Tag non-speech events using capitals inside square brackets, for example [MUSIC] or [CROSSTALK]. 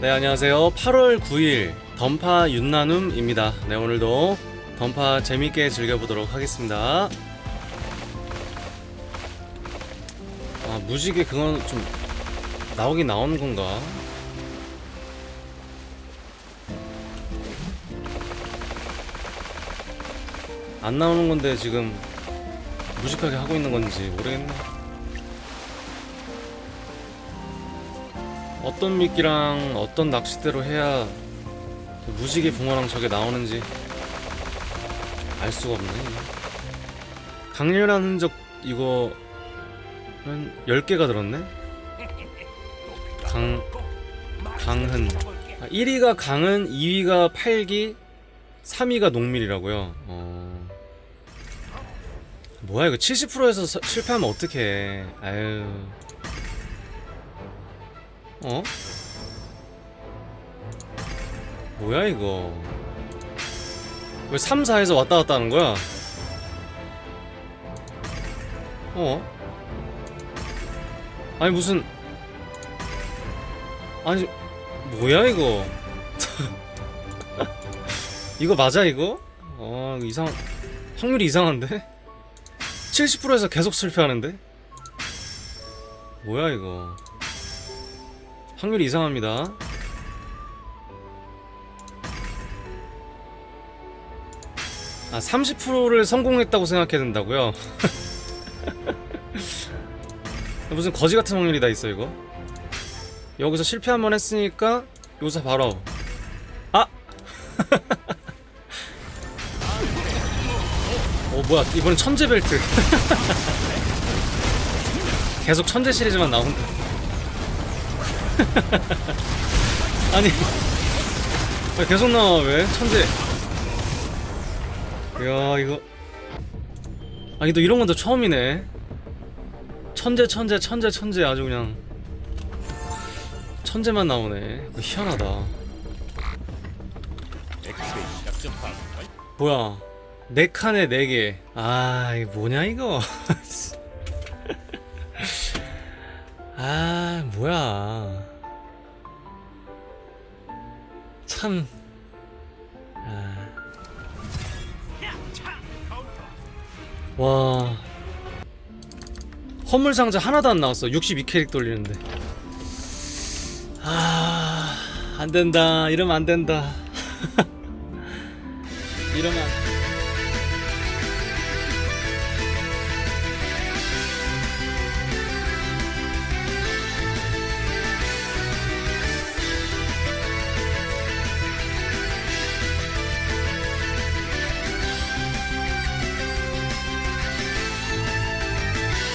네 안녕하세요. 8월 9일 던파 윤나눔입니다. 네 오늘도 던파 재밌게 즐겨보도록 하겠습니다. 아 무지개 그건 좀 나오긴 나오는 건가? 안 나오는 건데 지금 무식하게 하고 있는 건지 모르겠네 어떤 미끼랑 어떤 낚싯대로 해야 그 무지개 붕어랑 저게 나오는지 알 수가 없네. 강렬한 흔적 이거 한 10개가 들었네? 강 아, 1위가 강은 2위가 팔기 3위가 농밀이라고요. 어... 뭐야 이거 70%에서 서- 실패하면 어떡해. 아유 어? 뭐야 이거 왜 3, 4에서 왔다 갔다 하는 거야? 어? 아니 무슨 아니 뭐야 이거 [LAUGHS] 이거 맞아 이거? 어 이상 확률이 이상한데? 70%에서 계속 실패하는데? 뭐야 이거 확률이 이상합니다. 아, 30%를 성공했다고 생각해야 된다고요? [LAUGHS] 무슨 거지 같은 확률이 다 있어 이거? 여기서 실패 한 번 했으니까 여기서 바로 아! [LAUGHS] 어 뭐야 이번엔 천재 벨트 [LAUGHS] 계속 천재 시리즈만 나온다 [LAUGHS] 아니 왜 계속 나와 왜? 천재. 이야 이거. 아니 또 이런 건 또 처음이네. 천재 천재 천재 천재. 아주 그냥 천재만 나오네. 희한하다. 뭐야? 네 칸에 네개아 이거 뭐냐 이거? [LAUGHS] 아 뭐야 참 아. 와. 허물 상자 하나도 안 나왔어. 62 캐릭 돌리는데. 아 안 된다. 이러면 안 된다. 이러면 안- [LAUGHS]